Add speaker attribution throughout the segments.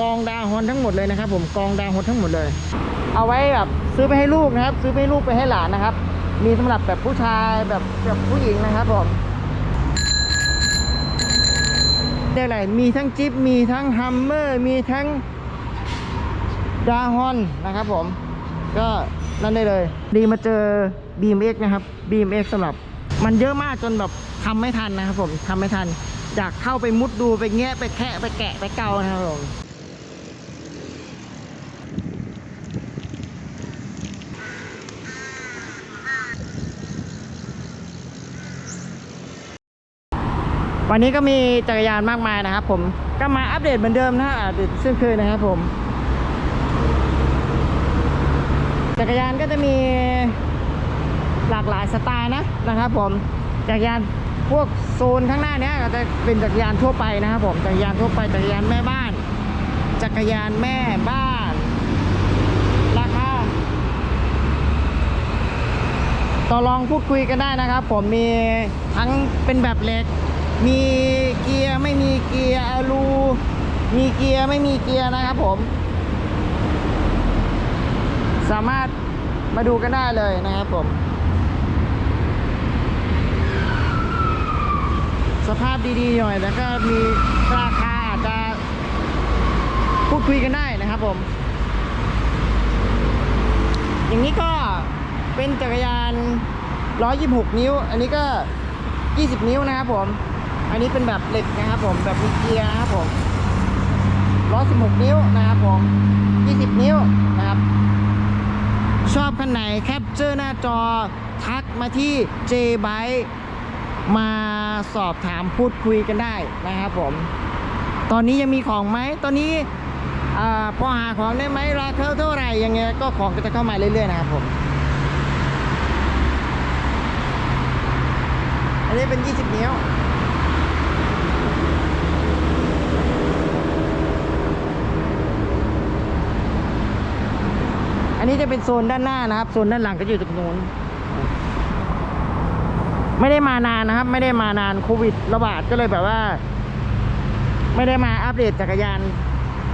Speaker 1: กองดาฮอนทั้งหมดเลยนะครับ ผมกองดาฮอนทั้งหมดเลย เอาไว้แบบซื้อไปให้ลูกนะครับ ซื้อไปให้ลูกไปให้หลานนะครับ มีสำหรับแบบผู้ชายแบบแบบผู้หญิงนะครับผมเรียกอะไรมีทั้งจิ๊บมีทั้งฮัมเมอร์มีทั้งดาฮอนนะครับผม ก็นั่นได้เลย ดีมาเจอ BMX นะครับ BMX สำหรับ มันเยอะมากจนแบบทำไม่ทันนะครับผมทำไม่ทันอยากเข้าไปมุดดูไปแงะไปแคะไปแกะไปเกานะครับผม วันนี้ก็มีจักรยานมากมายนะครับผมก็มาอัปเดตเหมือนเดิมนะฮะอัปเดตเช่นเคยนะครับผม จักรยานก็จะมีหลากหลายสไตล์นะนะครับ ผมจักรยานพวกโซนข้างหน้าเนี้ยก็จะเป็นจักรยานทั่วไปนะครับผมจักรยานทั่วไปจักรยานแม่บ้าน จักรยานแม่บ้าน ราคาต่อรองพูดคุยกันได้นะครับ ผมมีทั้งเป็นแบบเหล็ก มีเกียร์ไม่มีเกียร์อลูมีเกียร์ไม่มีเกียร์นะครับผม สามารถมาดูกันได้เลยนะครับผม สภาพดีๆหน่อยแล้วก็มีราคาอาจจะพูดคุยกันได้นะครับผม อย่างนี้ก็เป็นจักรยาน 126 นิ้ว อันนี้ก็ 20 นิ้วนะครับผม อันนี้เป็นแบบเหล็กนะครับผมแบบมีเกียร์นะครับผม116 นิ้วนะครับผม 20 นิ้วนะครับ ชอบคันไหนแคปเจอร์หน้าจอทักมาที่ J b y มาสอบถามพูดคุยกันได้นะครับผม ตอนนี้ยังมีของไหม ตอนนี้พอหาของได้ไหมราคาเท่าไหร่ยังไงก็ของก็จะเข้ามาเรื่อยๆนะครับผม อันนี้เป็น 20 นิ้ว อันนี้จะเป็นโซนด้านหน้านะครับ โซนด้านหลังก็อยู่ตรงนู้น ไม่ได้มานานนะครับ ไม่ได้มานานโควิดระบาดก็เลยแบบว่า ไม่ได้มาอัปเดตจักรยาน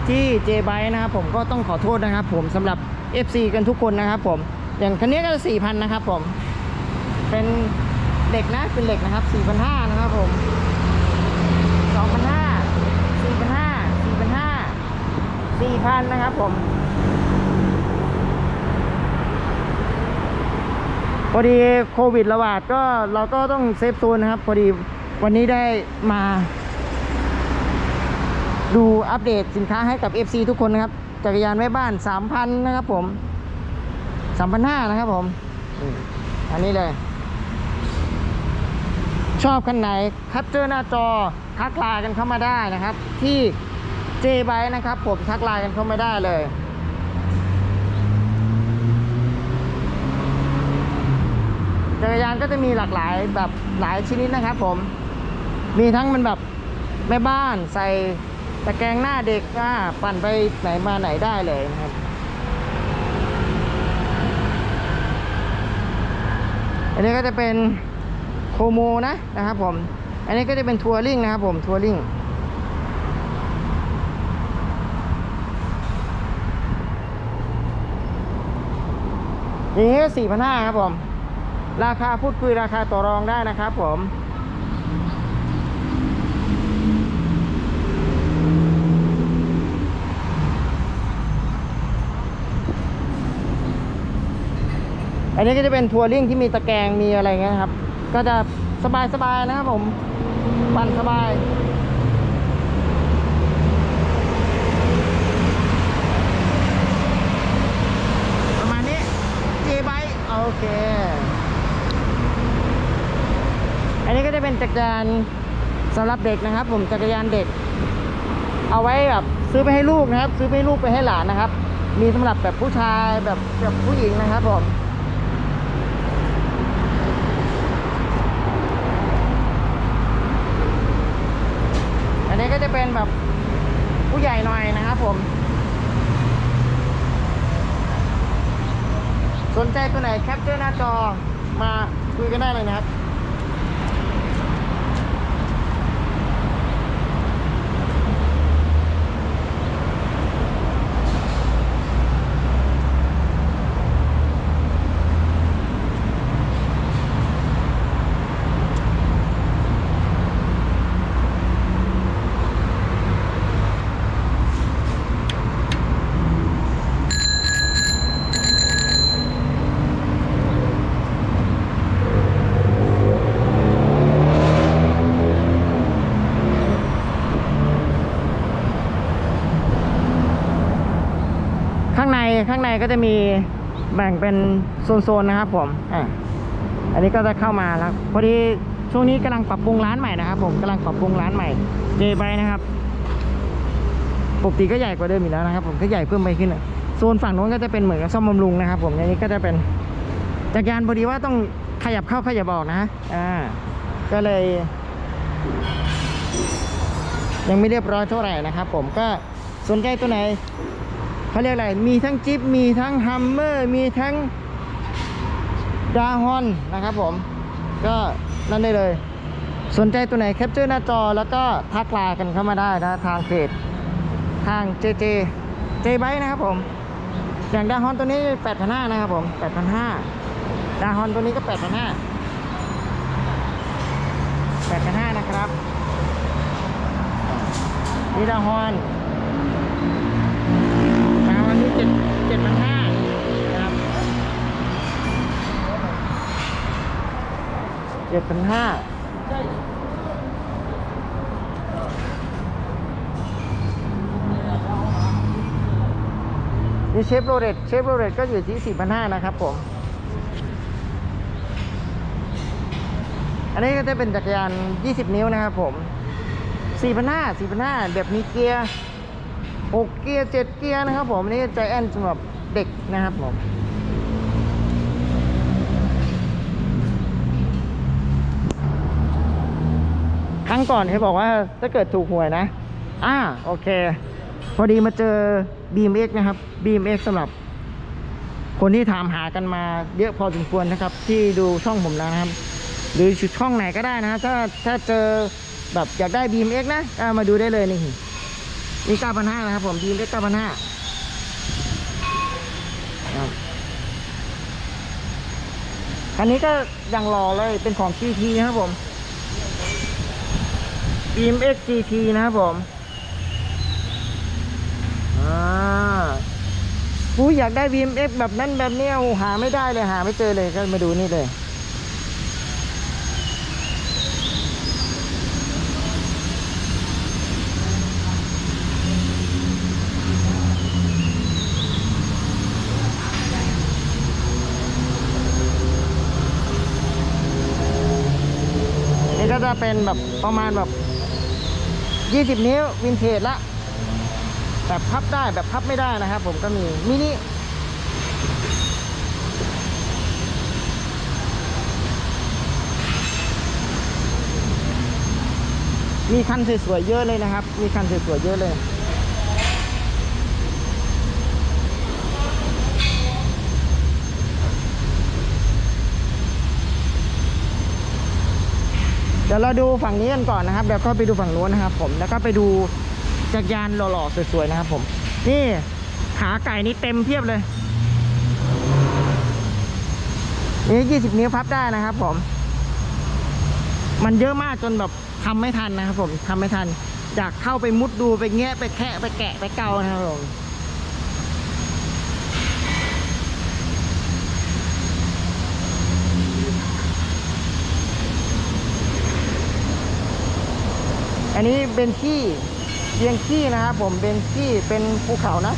Speaker 1: ที่เจไบนะครับ ผมก็ต้องขอโทษนะครับ ผมสำหรับ FC กันทุกคนนะครับ ผม อย่างคันนี้ก็สี่พันนะครับ ผม เป็นเหล็กนะเป็นเหล็กนะครับสี่พันห้านะครับผม สองพันห้าสี่พันห้าสี่พันห้าสี่พันนะครับผม พอดีโควิดระบาดก็เราก็ต้องเซฟโซนนะครับ พอดีวันนี้ได้มา ดูอัปเดตสินค้าให้กับ FC ทุกคนนะครับ จักรยานแม่บ้าน 3,000 นะครับผม 3,500 นะครับผม อันนี้เลย ชอบคันไหน คัดเจอหน้าจอ ทักไลน์กันเข้ามาได้นะครับ ที่ J b y นะครับ ผมทักไลน์กันเข้ามาได้เลยจักรยานก็จะมีหลากหลายแบบหลายชนิดนะครับ ผม มีทั้งมันแบบแม่บ้านใส่ตะแกรงหน้าเด็กอ่าปั่นไปไหนมาไหนได้เลยนะครับ อันนี้ก็จะเป็นโคโมนะนะครับผม อันนี้ก็จะเป็นทัวริงนะครับผมทัวริงอย่างนี้สี่พันห้าครับผม ราคาพูดคุยราคาต่อรองได้นะครับผมอันนี้ก็จะเป็นทัวริงที่มีตะแกรงมีอะไรเงี้ยครับ ก็จะสบายๆนะครับผม ปั่นสบายประมาณนี้เจไบโอเค อันนี้ก็จะเป็นจักรยานสำหรับเด็กนะครับ ผมจักรยานเด็ก เอาไว้แบบซื้อไปให้ลูกนะครับ ซื้อไปให้ลูกไปให้หลานนะครับ มีสำหรับแบบผู้ชายแบบแบบผู้หญิงนะครับผม นนี้ก็จะเป็นแบบผู้ใหญ่หน่อยนะครับผม สนใจตัวไหนแคปเจอร์หน้าจอมาคุยกันได้เลยนะครับ ข้างในก็จะมีแบ่งเป็นโซนๆนะครับผมอ่าอันนี้ก็จะเข้ามาแล้วพอดีช่วงนี้กำลังปรับปรุงร้านใหม่นะครับ ผมกำลังปรับปรุงร้านใหม่เจไบนะครับปกติก็ใหญ่กว่าเดิมอยู่แล้วนะครับ ผมก็ใหญ่เพิ่มไปขึ้นโซนฝั่งนู้นก็จะเป็นเหมือนกับซ่อมบำรุงนะครับ ผมอันนี้ก็จะเป็นจักรยานพอดีว่าต้องขยับเข้าขยับออกนะอ่าก็เลย ยังไม่เรียบร้อยเท่าไหร่นะครับ ผมก็สนใจตัวไหน เขาเรียกอะไร มีทั้งจิ๊บมีทั้งฮัมเมอร์มีทั้งดาฮอนนะครับผม ก็นั่นได้เลย สนใจตัวไหนแคปเจอร์หน้าจอแล้วก็ทักไลน์กันเข้ามาได้นะทางเพจทาง JJ J b y นะครับผม อย่างดาฮอนตัวนี้8,500นะครับผม8,500ดาฮอนตัวนี้ก็8,500 8,500นะครับนี่ดาฮอนดาฮอนนี่ เจ็ดพันห้านะครับเจ็ดพันห้านี่เชฟโรเลตเชฟโรเลตก็อยู่ที่สี่พันห้านะครับผม อันนี้ก็จะเป็นจักรยาน 20 นิ้วนะครับผมสี่พันห้าสี่พันห้าแบบมีเกียร์ หกเกียร์เจ็ดเกียร์นะครับผมอันนี่ใจแอนสำหรับเด็กนะครับผมครั้งก่อนเขาบอกว่าถ้าเกิดถูกหวยนะ อ่าโอเค พอดีมาเจอ BMX นะครับ BMX สำหรับคนที่ถามหากันมาเยอะพอสมควรนะครับ ที่ดูช่องผมแล้วนะครับ หรือชิดช่องไหนก็ได้นะครับถ้าถ้าเจอแบบอยากได้ BMX นะก็มาดูได้เลยนี่ นี่9,500นาห์นะครับผม BMX 9,500ครับอันนี้ก็ยังรอเลยเป็นของ GT นะครับผม BMX GT นะครับผมอ่าผู้อยากได้ BMX แบบนั้นแบบนี้ยโอ้หาไม่ได้เลยหาไม่เจอเลยก็มาดูนี่เลย จะเป็นแบบประมาณแบบ 20 นิ้ววินเทจละ แบบพับได้แบบพับไม่ได้นะครับผมก็มีมินิมีคันสวยๆเยอะเลยนะครับ มีคันสวยๆเยอะเลย เดี๋ยวเราดูฝั่งนี้กันก่อนนะครับเดี๋ยวก็ไปดูฝั่งนู้นนะครับ ผม แล้วก็ไปดูจักรยานหล่อๆสวยๆนะครับ ผม นี่ขาไก่นี่เต็มเพียบเลยนี่ยี่สิบนิ้วพับได้นะครับ ผม มันเยอะมากจนแบบทำไม่ทันนะครับ ผมทำไม่ทัน อยากเข้าไปมุดดูไปแงะไปแคะไปแกะไปเกานะครับผม อันนี้เป็นขี้เบียงขี้นะครับผมเป็นขี้เป็นภูเขานะ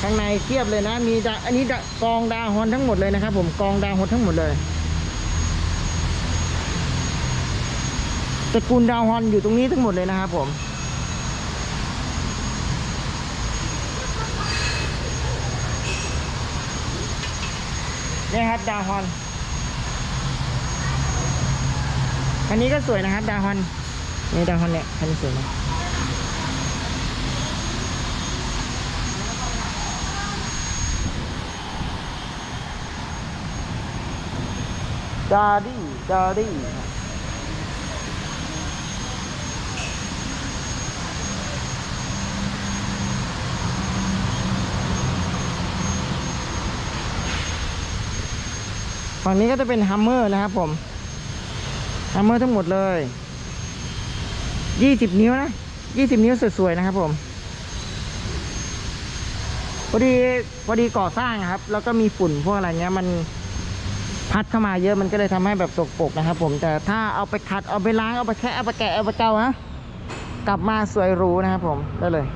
Speaker 1: ข้างในเทียบเลยนะ มีดาอันนี้ดากองดาวฮอนทั้งหมดเลยนะครับผมกองดาวฮอนทั้งหมดเลย ตระกูลดาวฮอนอยู่ตรงนี้ทั้งหมดเลยนะครับผมเนี่ยครับดาวฮอนคันนี้ก็สวยนะครับดาวฮอนนี่ดาวฮอนเนี่ยคันนี้สวยนะดาดี้ดาดี้ ฝั่งนี้ก็จะเป็นฮัมเมอร์นะครับผมฮัมเมอร์ทั้งหมดเลยยี่สิบนิ้วนะยี่สิบนิ้วสวยๆนะครับผมพอดีพอดีก่อสร้างครับ แล้วก็มีฝุ่นพวกอะไรเงี้ยมันพัดเข้ามาเยอะมันก็เลยทำให้แบบตกปรกนะครับผมแต่ถ้าเอาไปขัดเอาไปล้างเอาไปแคะเอาไปแกะเอาไปเกานะกลับมาสวยรู้นะครับผมได้เลย